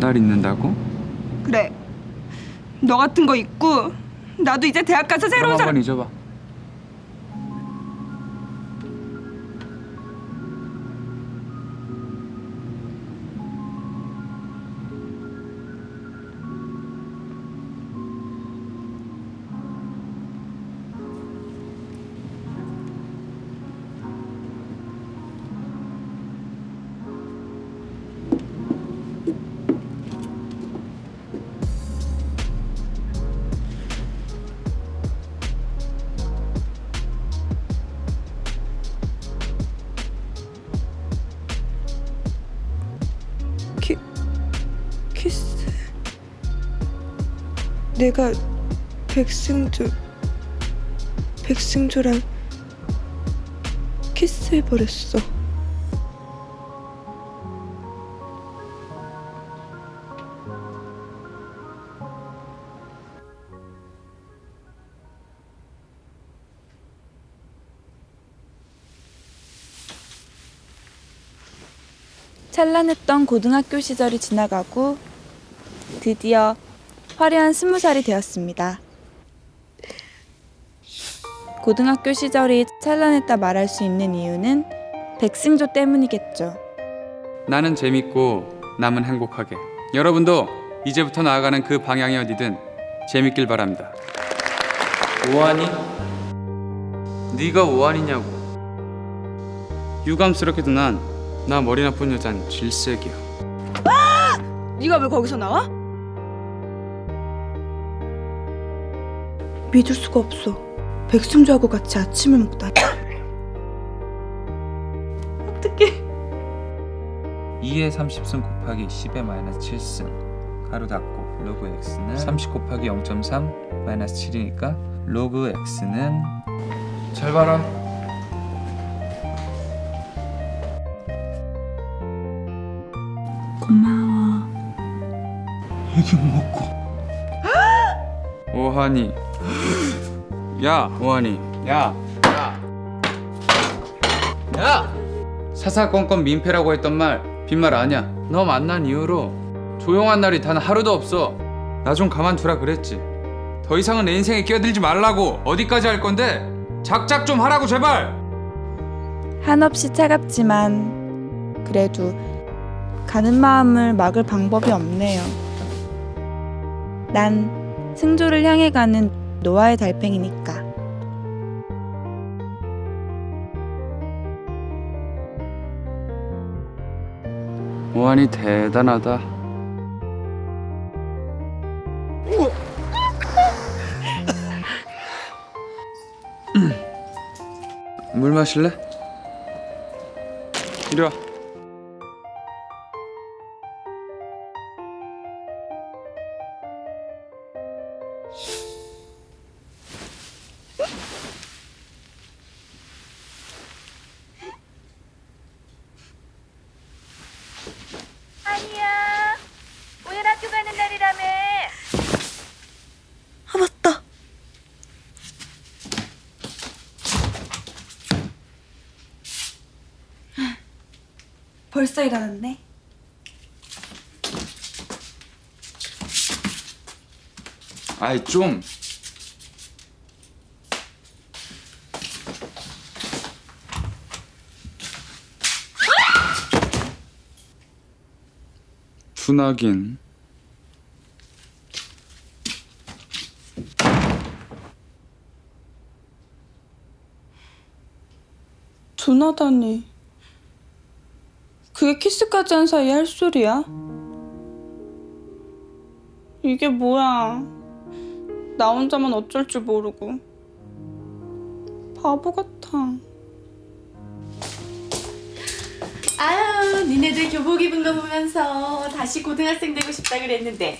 날 잊는다고? 그래. 너 같은 거 있고 나도 이제 대학 가서 새로운 사람 한번 잊어봐. 키스. 내가 백승조 백승조랑 키스해 버렸어. 찬란했던 고등학교 시절이 지나가고 드디어 화려한 스무 살이 되었습니다. 고등학교 시절이 찬란했다 말할 수 있는 이유는 백승조 때문이겠죠. 나는 재밌고 남은 행복하게. 여러분도 이제부터 나아가는 그 방향이 어디든 재밌길 바랍니다. 오한이? 네가 오한이냐고. 유감스럽게도 난 나 머리 나쁜 여잔 질색이야. 네가 왜 거기서 나와? 믿을 수가 없어. 백승조하고 같이 아침을 먹다니. 어떡해. 2의 30승 곱하기 10의 마이너스 7승 가로 닫고 로그 x는 30 곱하기 0.3 마이너스 7이니까 로그 x는 잘 봐라. 고마워. 오한이. 야, 오한이. 야. 야. 야. 사사건건 민폐라고 했던 말 빈말 아니야. 너 만난 이후로 조용한 날이 단 하루도 없어. 나 좀 가만두라 그랬지. 더 이상은 내 인생에 끼어들지 말라고. 어디까지 할 건데? 작작 좀 하라고 제발. 한없이 차갑지만 그래도 가는 마음을 막을 방법이 없네요. 난 승조를 향해 가는 노아의 달팽이니까. 오한이 대단하다. 물 마실래? 이리 와. 아니야. 오늘 학교 가는 날이라며. 아 맞다. 벌써 일어났네. 아이 좀. 둔하긴. 둔하다니. 그게 키스까지 한 사이에 할 소리야? 이게 뭐야? 나 혼자만 어쩔 줄 모르고. 바보 같아. 니네들 교복 입은 거 보면서 다시 고등학생 되고 싶다 그랬는데.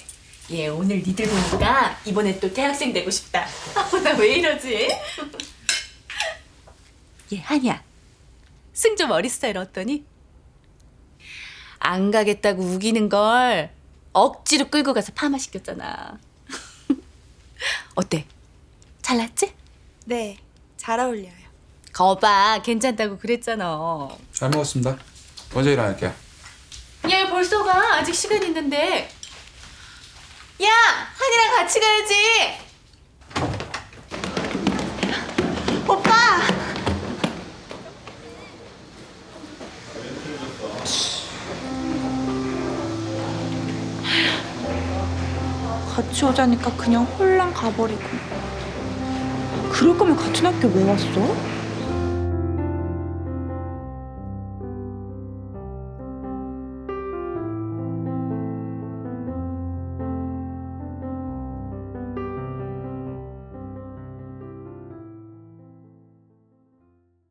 얘 오늘 니들 보니까 이번에 또 대학생 되고 싶다. 나왜 이러지? 얘 한이야. 승조 머리 스타일 어떠니? 안 가겠다고 우기는 걸 억지로 끌고 가서 파마 시켰잖아. 어때? 잘났지? 네, 잘 어울려요. 거봐, 괜찮다고 그랬잖아. 잘 먹었습니다. 먼저 일어날게요. 야 벌써 가 아직 시간 있는데 야 한이랑 같이 가야지 오빠 같이 오자니까 그냥 홀랑 가버리고. 그럴 거면 같은 학교 왜 왔어?